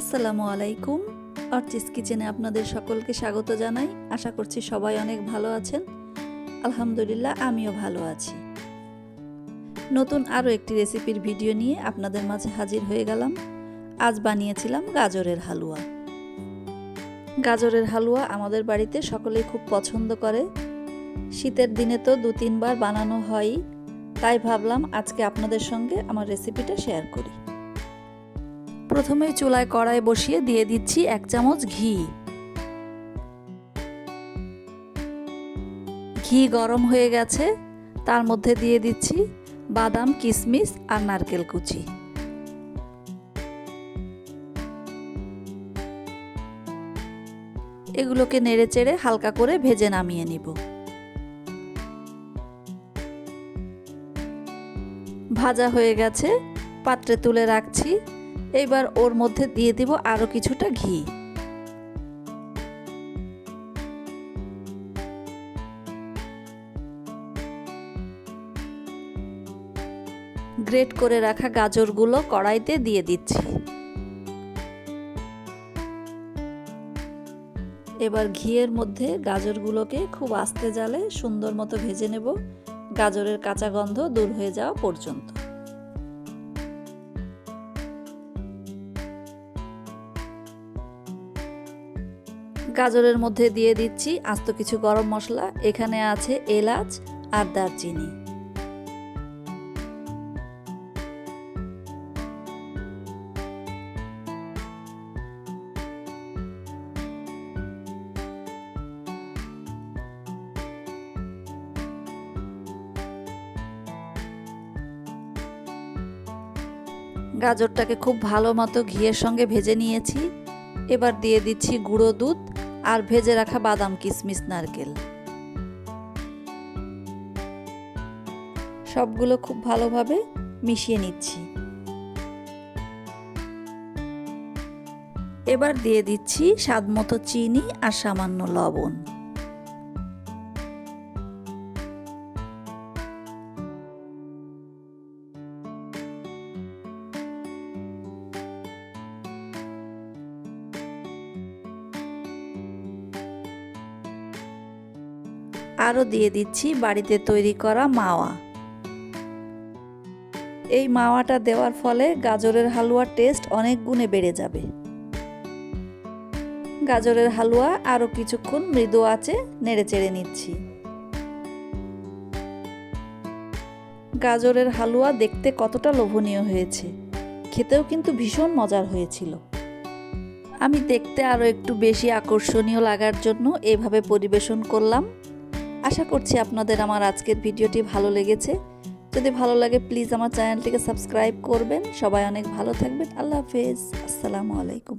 আসসালামু আলাইকুম। অর্চিস কিচেনে আপনাদের সকলকে স্বাগত জানাই। আশা করছি সবাই অনেক ভালো আছেন। আলহামদুলিল্লাহ, আমিও ভালো আছি। নতুন আরও একটি রেসিপির ভিডিও নিয়ে আপনাদের মাঝে হাজির হয়ে গেলাম। আজ বানিয়েছিলাম গাজরের হালুয়া। গাজরের হালুয়া আমাদের বাড়িতে সকলেই খুব পছন্দ করে। শীতের দিনে তো দু তিনবার বানানো হয় তাই ভাবলাম আজকে আপনাদের সঙ্গে আমার রেসিপিটা শেয়ার করি। প্রথমেই চুলায় কড়াই বসিয়ে দিয়ে দিচ্ছি এক চামচ ঘি। ঘি গরম হয়ে গেছে। তার মধ্যে দিয়ে দিচ্ছি বাদাম কিশমিশ আর নারকেল কুচি। এগুলোকে নেড়ে চেড়ে হালকা করে ভেজে নামিয়ে নিব। ভাজা হয়ে গেছে। পাত্রে তুলে রাখছি এবার ওর মধ্যে দিয়ে দিব আরও কিছুটা ঘি। গ্রেট করে রাখা গাজরগুলো কড়াইতে দিয়ে দিচ্ছি। এবার ঘিয়ের মধ্যে গাজরগুলোকে খুব আস্তে জালে সুন্দর মতো ভেজে নেব। গাজরের কাঁচা গন্ধ দূর হয়ে যাওয়া পর্যন্ত। গাজরের মধ্যে দিয়ে দিচ্ছি আস্ত কিছু গরম মশলা। এখানে আছে এলাচ আর দারচিনি। গাজরটাকে খুব ভালো মতো ঘিয়ের সঙ্গে ভেজে নিয়েছি। এবার দিয়ে দিচ্ছি গুঁড়ো দুধ। আর ভেজে রাখা বাদাম কিশমিশ নারকেল। সবগুলো খুব ভালোভাবে মিশিয়ে নিচ্ছি। এবার দিয়ে দিচ্ছি স্বাদ মতো চিনি আর সামান্য লবণ। আরও দিয়ে দিচ্ছি বাড়িতে তৈরি করা মাওয়া। এই মাওয়াটা দেওয়ার ফলে গাজরের হালুয়ার টেস্ট অনেক গুণে বেড়ে যাবে। গাজরের হালুয়া আরও কিছুক্ষণ মৃদু আছে নেড়ে চেড়ে নিচ্ছি। গাজরের হালুয়া দেখতে কতটা লোভনীয় হয়েছে, খেতেও কিন্তু ভীষণ মজার হয়েছিল। আমি দেখতে আরও একটু বেশি আকর্ষণীয় লাগার জন্য এভাবে পরিবেশন করলাম। আশা করছি আপনাদের আমার আজকের ভিডিওটি ভালো লেগেছে। যদি ভালো লাগে প্লিজ আমার চ্যানেলটিকে সাবস্ক্রাইব করবেন। সবাই অনেক ভালো থাকবেন। আল্লাহ হাফেজ। আসসালামু আলাইকুম।